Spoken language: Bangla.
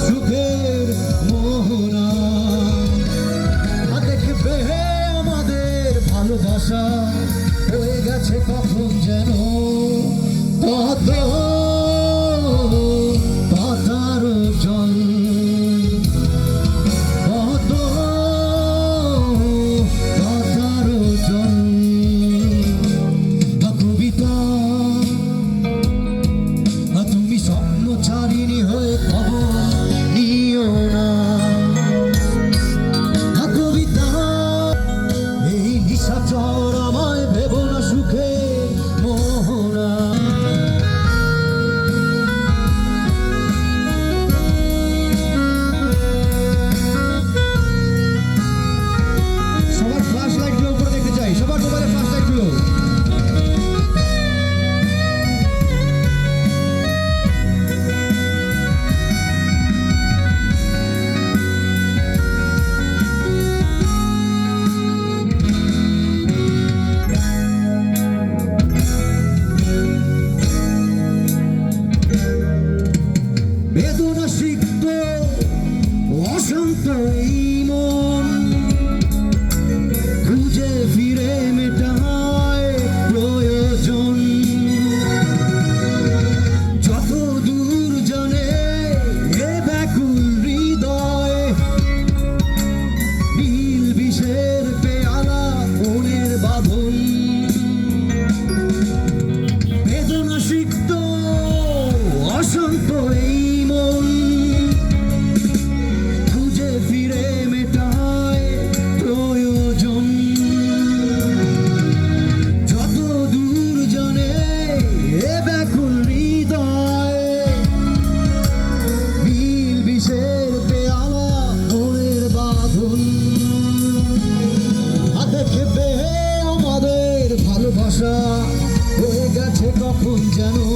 সুখের মোহনা। দেখবে আমাদের ভালোবাসা হয়ে গেছে তুমি স্বপ্ন ছাড়িনি হয়ে খবর। どなしくと恐れても কখন জানো?